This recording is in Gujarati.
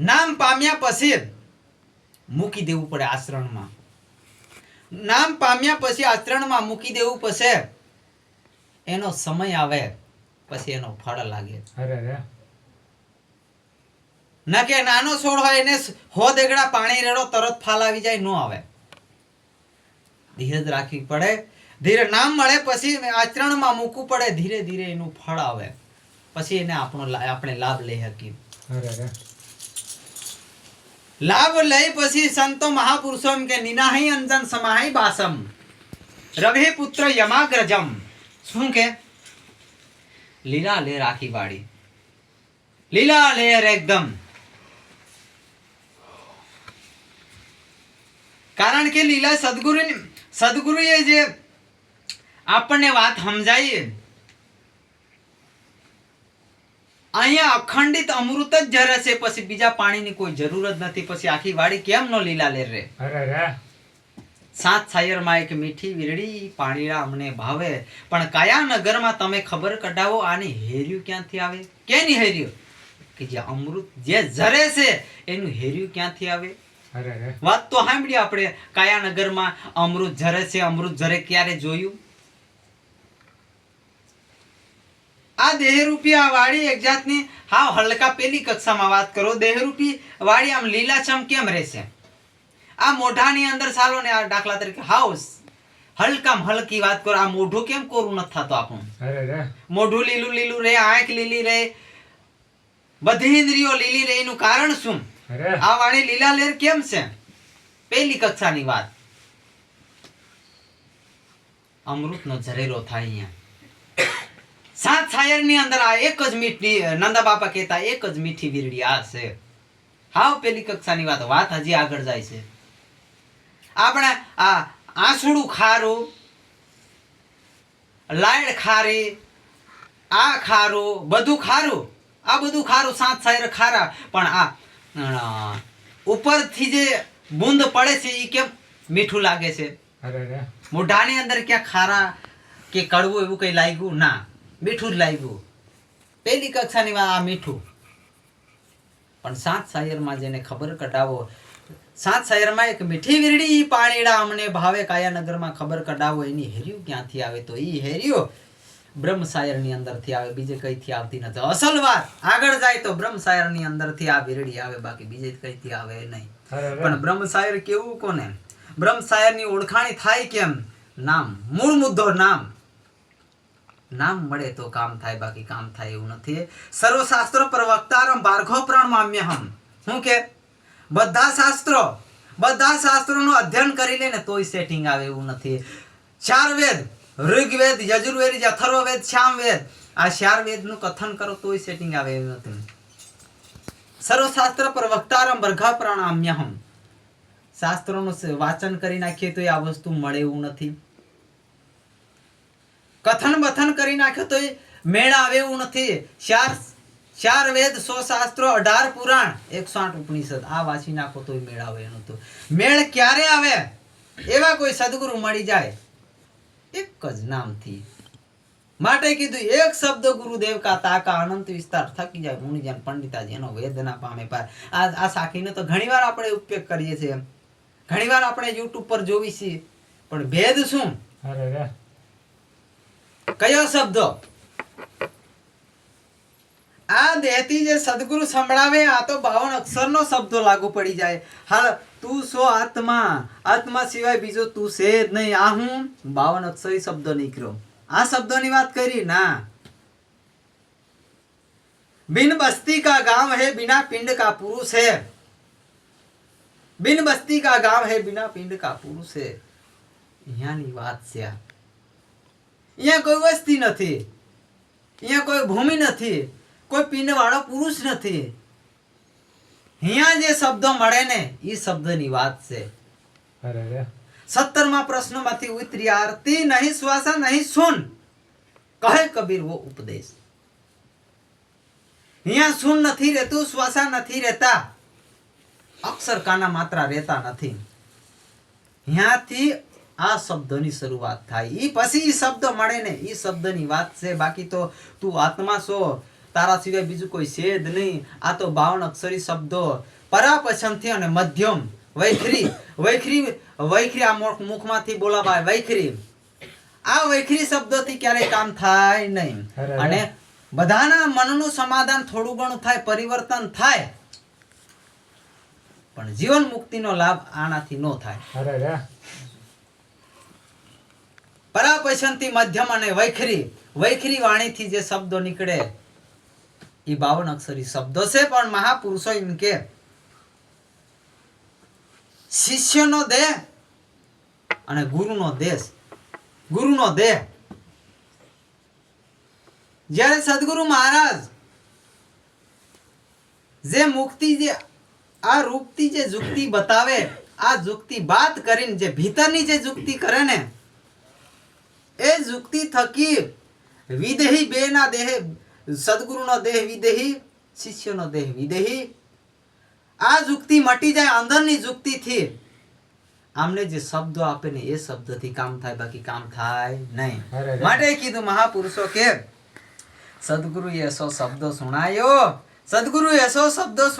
નામ પામ્યા પછી મૂકી દેવું પડે આશ્રમમાં નામ પામ્યા પછી આશ્રમમાં મૂકી દેવું પછી એનો સમય આવે પછી એનો ફળ લાગે. ન કે નાનો છોડ હોય એને હો દેગડા પાણી રેડો તરત ફાલ આવી જાય નો આવે. ધીરજ રાખવી પડે. ધીરે નામ મળે પછી આચરણમાં મૂકવું પડે ધીરે ધીરે એનું ફળ આવે. પછી એને આપણો આપણે લાભ લઈ શકીએ. લાભ લઈ પછી સંતો મહાપુરુષો કે, નિનાહી અંજન સમાહી બાસમ રવિ પુત્ર યમાગ્રજમ. શું કે? લીલા લેર આખી વાળી લીલા લેર એકદમ. કારણ કે લીલા સદગુરુ સદગુરુએ જે આપણને વાત સમજાવી અહીંયા અખંડિત અમૃત જ જરે છે પછી બીજા પાણીની કોઈ જરૂર જ નથી. પછી આખી વાડી કેમ નો લીલા લેર રે? સાત સાયરમાં એક મીઠી વીરડી પાણી અમને ભાવે. પણ કયા નગરમાં તમે ખબર કઢાવો આની હેર્યું ક્યાંથી આવે? કેની હેર્યું? કે જે અમૃત જે ઝરે છે એનું હેર્યું ક્યાંથી આવે? વાત તો સાંભળી આપણે. કયા નગરમાં અમૃત ઝરે છે અમૃત ઝરે ક્યારે જોયું? આ દેહરૂપી આ વાળી એક જાતની હાવ હલકા પેલી કક્ષામાં વાત કરો દેહરૂપી વાળી આમ લીલાછમ કેમ રહેશે? આ મોઢાની અંદર સાલો ને આ દાખલા તરીકે હાઉસ. હલકામ હલકી વાત કરો આ મોઢું કેમ કોરું નથી થતું આપણું? મોઢું લીલું લીલું રહે આંખ લીલી રહે. બધી ઇન્દ્રિયો લીલી રહે એનું કારણ શું? આ વાણી લીલા લેર કેમ છે? પેલી કક્ષાની વાત. અમૃતનો ઝરેરો થાય અહીંયા. સાત છાયરની અંદર આ એક જ મીઠી નંદા બાપા કહેતા એક જ મીઠી વીરડી આ છે. હાવ પેલી કક્ષાની વાત વાત હજી આગળ જાય છે. આપણે આ આંસુડું ખારું લાયડ ખારી આ ખારું બધું ખારું આ બધું ખારું સાત સાયર ખારા પણ આ ઉપરથી જે બૂંદ પડે છે એ કેમ મીઠું લાગે છે? મોઢાની અંદર ક્યાં ખારા કે કડવું એવું કંઈ લાગ્યું? ના. મીઠું જ લાગ્યું. પહેલી કક્ષાની આ મીઠું. પણ સાત સાયરમાં જેને ખબર કઢાવો સાત સાયરમાં એક મીઠી વીરડી પાણીડા અમને ભાવે કાયાનગરમાં ખબર કઢાવો એની હેર્યું ક્યાંથી આવે તો એ હેર્યો બ્રહ્મ સાયરની અંદરથી આવે બીજે કઈથી આવતી નથી. અસલ વાત આગળ જાય તો બ્રહ્મ સાયરની અંદરથી આ વીરડી આવે બાકી બીજે કઈથી આવે નહીં. પણ બ્રહ્મ સાયર કેવું કોને? બ્રહ્મ સાયરની ઓળખાણી થાય કેમ? નામ મૂળ મુદ્દો નામ. નામ મળે તો કામ થાય, બાકી કામ થાય એવું નથી. સર્વશાસ્ત્રો પ્રવક્તારમ ભાર્ગવ પ્રાણ મામ્યહમ શું કે? બધા શાસ્ત્રો, બધા શાસ્ત્રોનું અધ્યયન કરી લે ને તોય સેટિંગ આવે એવું નથી. ચાર વેદ ઋગ્વેદ, યજુર્વેદ અથર્વવેદ શ્યામવેદ. આ ચાર વેદનું કથન કરો તોય સેટિંગ આવે એવું નથી. સર્વશાસ્ત્ર પ્રવક્તારમ વર્ઘા પ્રાણામ્યહમ શાસ્ત્રોનું વાંચન કરી નાખીએ તો આ વસ્તુ મળે એવું નથી. કથન બથન કરી નાખ્યો તો મેળ આવે એવું નથી. ચાર ચાર વેદ, સો શાસ્ત્રો, અઢાર પુરાણ, એકસો આઠ ઉપનિષદ, આ વાંચી નાખો તોય મેળ આવે એનું તો. મેળ ક્યારે આવે? એવા કોઈ સદગુરુ મળી જાય? એક જ નામથી. માટે કીધું, એક શબ્દ ગુરુદેવ કા તાકા અનંત વિસ્તાર થકી જાય. મુનિજન, પંડિતાજી, એનો વેદના પામે પાર. આ આ સાખીનો તો ઘણીવાર આપણે ઉપયોગ કરીએ છીએ ઘણીવાર આપણે યુટ્યુબ પર જોવી છીએ. પણ ભેદ શું? અરે કયો શબ્દો? આ દેહતી જે સદગુરુ સંભળાવે, આ તો બાવન અક્ષર નો શબ્દો લાગુ પડી જાય. હાલ, તું સો આત્મા? આત્મા સિવાય બીજો તું છે જ નહીં. આ હું બાવન અક્ષર શબ્દ નીકળ્યો. આ શબ્દોની વાત કરી? ના. બિન બસ્તી કા ગામ है બિના પિંડ કા પુરુષ है બિન बस्ती કા ગામ હે बिना પિંડ કા પુરુષ है यहाँ बात से आप અહીંયા કોઈ વસ્તી નથી. અહીંયા કોઈ ભૂમિ નથી. કોઈ પિંડ વાળો પુરુષ નથી. અહીંયા જે શબ્દો મળે ને એ શબ્દની વાત છે. સત્તરમાં પ્રશ્નોમાંથી ઉતરી આરતી નહીં શ્વાસા નહીં સુન. કહે કબીર વો ઉપદેશ. અહીંયા સુન નથી રહેતું શ્વાસા નથી રહેતા. અક્ષર કાના માત્રા રહેતા નથી. ત્યાંથી આ શબ્દની શરૂઆત થાય. એ પછી એ શબ્દ મળે ને. એ શબ્દની વાત છે. બાકી તો તું આત્મા છો. તારા સિવાય બીજું કોઈ છે જ નહીં. આ તો બાવન અક્ષરી શબ્દો. પરાપછંથી અને મધ્યમ. વૈખરી. વૈખરી વૈખરી આ મુખ- મુખમાંથી બોલાવાય. વૈખરી. આ વૈખરી શબ્દોથી ક્યારેય કામ થાય નહીં. અને બધાના મનનું સમાધાન થોડું ઘણું થાય પરિવર્તન થાય. પણ જીવન મુક્તિનો લાભ આનાથી ન થાય. અરે મધ્યમ અને વૈખરી વૈખરી વાણીથી જે શબ્દો નીકળે એ બાવન અક્ષરી શબ્દો છે, પણ મહાપુરુષો એમ કે, શિષ્યનો દેહ અને ગુરુનો દેશ, ગુરુનો દેહ. જ્યારે સદગુરુ મહારાજ જે મુક્તિ જે, આ રૂપથી જે જુક્તિ બતાવે, આ જુક્તિ બાદ કરીને જે ભીતરની જે જુક્તિ કરે ને એ જુક્તિ થકી વિદેહી બેના દેહ સદગુરુનો દેહ વિદેહી શિષ્યનો દેહ વિદેહી. આ જુક્તિ મટી જાય અંદરની જુક્તિથી આમને જે શબ્દો આપે ને એ શબ્દથી કામ થાય બાકી કામ થાય નહીં. માટે કીધું મહાપુરુષો કે સદગુરુ એસો શબ્દો સુણાયો. સદગુરુ એસો શબ્દો